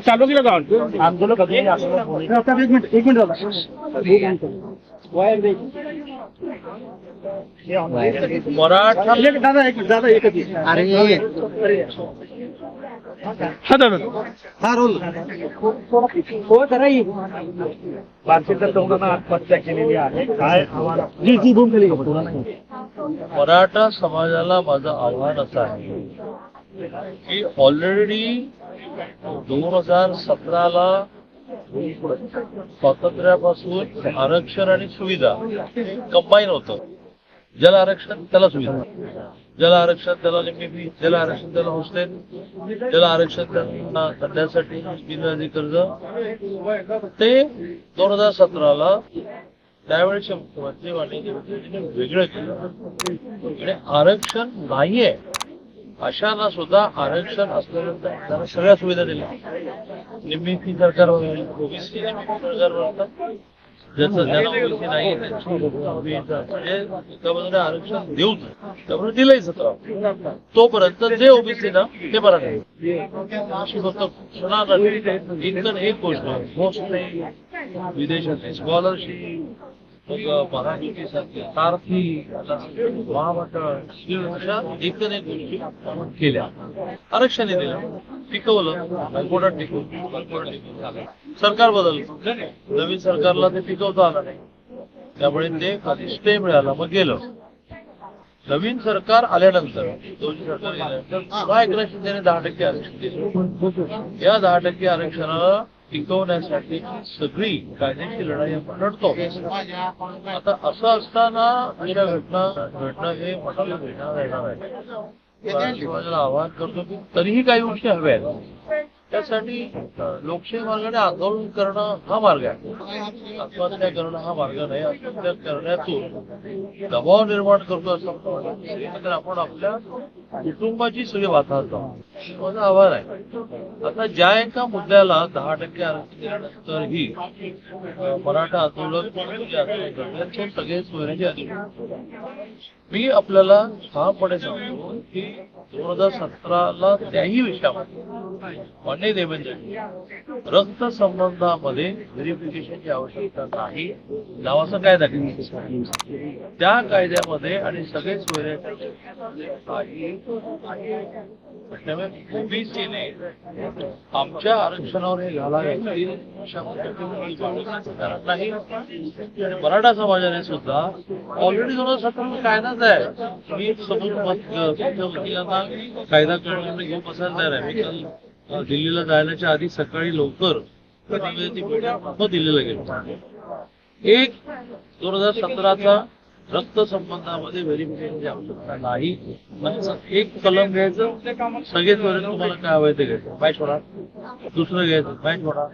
चालू केलं जाऊन आंदोलन एक मिनिट एक मिनिट मराठा दादा एक दादा एकच अरे हा. दादा. हा रोल हो करा भारतीय तरुणांना आत्महत्या केलेली आहे. काय आव्हान? जी जी बोल केली मराठा समाजाला माझं आव्हान असं आहे. की ऑलरेडी दोन हजार सतराला स्वातंत्र्यापासून आरक्षण आणि सुविधा कंबाईन होतं. जल आरक्षण त्याला सुविधा. जल आरक्षण त्याला निम्मी जल आरक्षण त्याला हॉस्टेल जल आरक्षण त्यांना करण्यासाठी बिनव्याजी कर्ज. ते दोन हजार सतराला त्यावेळेचे मुख्यमंत्री वाणिज्य वेगळं केलं. आरक्षण नाहीये. अशांना सुद्धा आरक्षण असल्यानंतर सगळ्या सुविधा दिल्या. निम्मी फी सरकार ओबीसी निम्मी सरकार भरतात ज्याचं ज्याला ओबीसी नाही त्यांची म्हणजे आरक्षण देऊन त्यामुळे दिलंय सत्र. तोपर्यंत जे ओबीसी ना ते बरं नाही अशी फक्त घोषणा नाही. एक गोष्ट. मोस्ट नाही विदेशातली स्कॉलरशिप मग महायुतीसारखी सारथी महामंडळ अशा एकूण गोष्टी केल्या आरक्षण दिलं टिकवलं हायकोर्टात टिकवलं हायकोर्टात टिकवलं सरकार बदललं नवीन सरकारला ते टिकवता आलं नाही त्यामुळे ते खाली स्टे मिळाला मग गेलं नवीन सरकार आल्यानंतर दोन्ही सरकार गेल्यानंतर पुन्हा एकनाथ शिंदेने दहा टक्के आरक्षण दिलं या दहा टक्के आरक्षणाला टिकवण्यासाठी सगळी कायद्याची लढाई आपण लढतो. आता असं असताना अशा घटना घडणं हे मनाला घेणार येणार आहे शिवाजीला आवाहन करतो की तरीही काही गोष्टी हव्या आहेत. त्यासाठी लोकशाही मार्गाने आंदोलन करणं हा मार्ग आहे. आत्महत्या करणं हा मार्ग नाही. आत्महत्या करण्यातून दबाव निर्माण करतो असं आपण तर आपण आपल्या कुटुंबाची सगळी वाताहत जाऊ. माझं आव्हान आहे. आता ज्या एका मुद्द्याला दहा टक्के आरक्षण दिल्यानंतरही मराठा आंदोलन सगळे सोयऱ्याचे आंदोलन मी आपल्याला ठामपणे सांगतो की दोन हजार सतराला त्याही विषयामध्ये मान्य देवेंद्रजी. रक्त संबंधामध्ये व्हेरिफिकेशनची आवश्यकता नाही. नावाचा कायदा त्या कायद्यामध्ये आणि सगळे सोयरे ओबीसीने आमच्या आरक्षणावर हे घाला कारण नाही. मराठा समाजाने सुद्धा ऑलरेडी दोन हजार सतरा कायदाच आहे. मी समजून वकिलांना कायदा करून घेऊन बसायला तयार आहे. मी दिल्लीला जाण्याच्या आधी सकाळी लवकर दिल्लीला गेलो. एक दोन हजार सतराचा रक्त संबंधामध्ये व्हेरिफिकेशनची आवश्यकता नाही. एक कलम घ्यायचं सगळेच वरील तुम्हाला काय हवं ते घ्यायचं. बाय सोडा. दुसरं घ्यायचं. बाय सोडा.